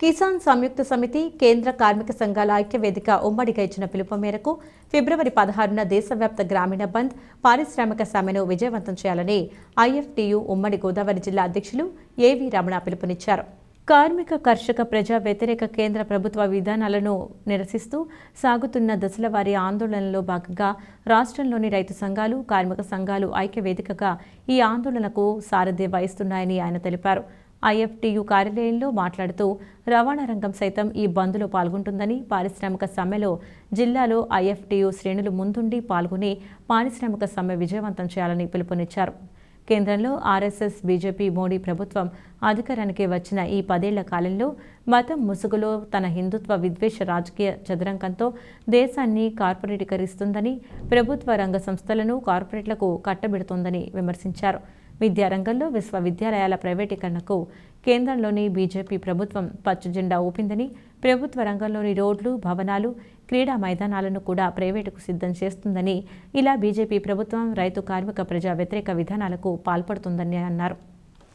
కిసాన్ సంయుక్త సమితి కేంద్ర కార్మిక సంఘాల ఐక్యవేదిక ఉమ్మడిగా ఇచ్చిన పిలుపు మేరకు ఫిబ్రవరి పదహారున దేశవ్యాప్త గ్రామీణ బంద్ పారిశ్రామిక సమ్మెను విజయవంతం చేయాలని ఐఎఫ్టియు ఉమ్మడి గోదావరి జిల్లా అధ్యక్షులు ఏవి రమణ పిలుపునిచ్చారు. కార్మిక కర్షక ప్రజా వ్యతిరేక కేంద్ర ప్రభుత్వ విధానాలను నిరసిస్తూ సాగుతున్న దశల వారీ ఆందోళనలో భాగంగా రాష్ట్రంలోని రైతు సంఘాలు కార్మిక సంఘాలు ఐక్యవేదికగా ఈ ఆందోళనకు సారథ్యం వహిస్తున్నాయని ఆయన తెలిపారు. ఐఎఫ్టీయు కార్యాలయంలో మాట్లాడుతూ రవాణా రంగం సైతం ఈ బంద్లో పాల్గొంటుందని పారిశ్రామిక సమ్మెలో జిల్లాలో ఐఎఫ్టీయు శ్రేణులు ముందుండి పాల్గొని పారిశ్రామిక సమ్మె విజయవంతం చేయాలని పిలుపునిచ్చారు. కేంద్రంలో ఆర్ఎస్ఎస్ బీజేపీ మోడీ ప్రభుత్వం అధికారానికి వచ్చిన ఈ పదేళ్ళ కాలంలో మతం ముసుగులో తన హిందుత్వ విద్వేష రాజకీయ చదరంగంతో దేశాన్ని కార్పొరేటీకరిస్తుందని ప్రభుత్వ రంగ సంస్థలను కార్పొరేట్లకు కట్టబెడుతోందని విమర్శించారు. విద్యారంగంలో విశ్వవిద్యాలయాల ప్రైవేటీకరణకు కేంద్రంలోని బీజేపీ ప్రభుత్వం పచ్చజెండా ఊపిందని ప్రభుత్వ రంగంలోని రోడ్లు భవనాలు క్రీడా మైదానాలను కూడా ప్రైవేటుకు సిద్ధం చేస్తుందని ఇలా బీజేపీ ప్రభుత్వం రైతు కార్మిక ప్రజా వ్యతిరేక విధానాలకు పాల్పడుతుందని అన్నారు.